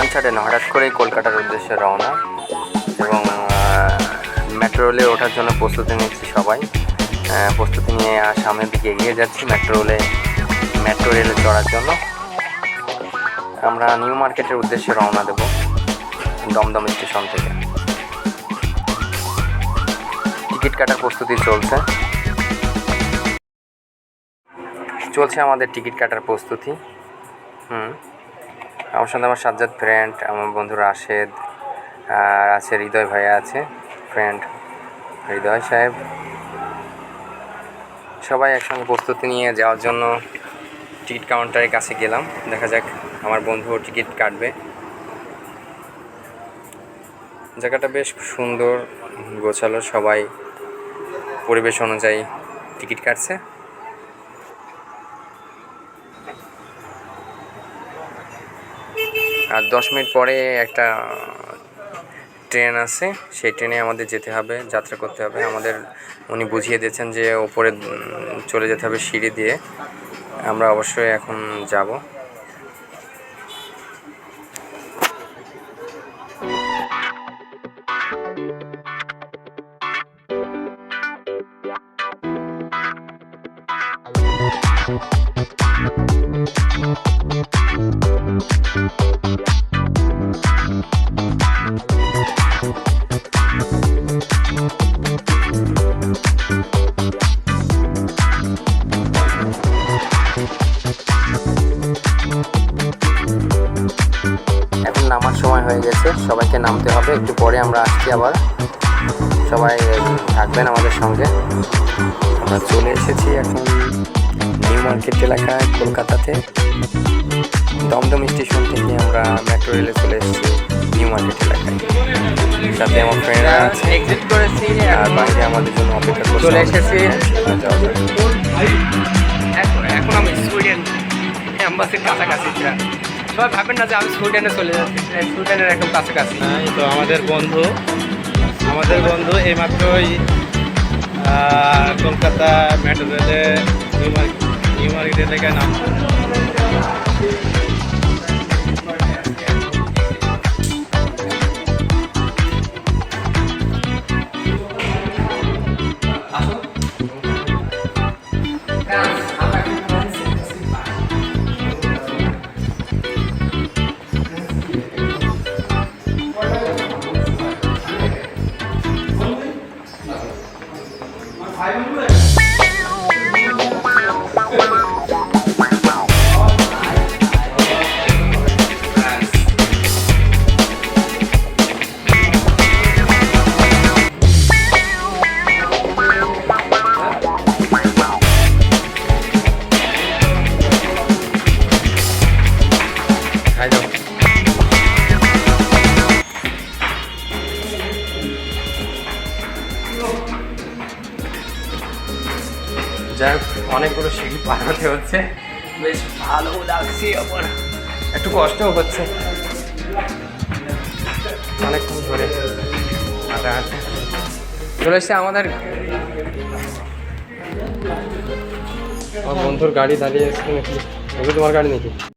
আনসাডেন হঠাৎ করেই কলকাতার উদ্দেশ্যে রওনা এবং মেট্রো রেলে ওঠার জন্য প্রস্তুতি নিচ্ছি সবাই। প্রস্তুতি নিয়ে সামনের দিকে এগিয়ে যাচ্ছি মেট্রো রেলে মেট্রো রেলে চড়ার জন্য। আমরা নিউ মার্কেটের উদ্দেশ্যে রওনা দেব দমদম স্টেশন থেকে। টিকিট কাটার প্রস্তুতি চলছে। চলছে আমাদের টিকিট কাটার প্রস্তুতি। হুম। আমার সঙ্গে আমার সাজ্জাদ ফ্রেন্ড আমার বন্ধু রাশেদ, আর আছে হৃদয় ভাইয়া আছে ফ্রেন্ড হৃদয় সাহেব। সবাই একসঙ্গে প্রস্তুতি নিয়ে যাওয়ার জন্য টিকিট কাউন্টারের কাছে গেলাম। দেখা যাক আমার বন্ধু টিকিট কাটবে। জায়গাটা বেশ সুন্দর, গোছালো, সবাই পরিবেশ অনুযায়ী টিকিট কাটছে। আর দশ মিনিট পরে একটা ট্রেন আছে, সেই ট্রেনে আমাদের যেতে হবে, যাত্রা করতে হবে। আমাদের, উনি বুঝিয়ে দিয়েছেন যে ওপরে চলে যেতে হবে সিঁড়ি দিয়ে। আমরা অবশ্যই এখন যাব। নামার সময় হয়ে গেছে সবাইকে নামতে হবে। একটু পরে আমরা আসছি আবার। সবাই থাকবেন আমাদের সঙ্গে। আমরা চলে এসেছি এখন নিউ মার্কেট এলাকায় কলকাতাতে। দমদম স্টেশন থেকে আমরা মেট্রো রেলে চলে এসেছি নিউ মার্কেট এলাকায়। সাথে আমার ফ্রেন্ডরা আছে। এক্সিট করেছি। আর বাইরে আমাদের জন্য অপেক্ষা করছে চলে এসেছি। এখন আমি অ্যাম্বাসির কাছাকাছি। সবাই ভাবেন না যে আমি সুইডেনে চলে যাচ্ছি। সুইডেনের একদম কাছাকাছি। হ্যাঁ, তো আমাদের বন্ধু। আমাদের বন্ধু এইমাত্রই মাত্রই কলকাতা মেট্রো রেলে নিউ মার্কেট নিউ মার্কেট এলাকায় নাম যাই হোক, অনেকগুলো সিঁড়ি পার হতে হচ্ছে। বেশ ভালো লাগছে আমার। একটু কষ্টও হচ্ছে। অনেকক্ষণ ধরে চলে এসছে আমাদের আমার বন্ধুর গাড়ি দাঁড়িয়ে এসছে নাকি? তোমার গাড়ি নাকি?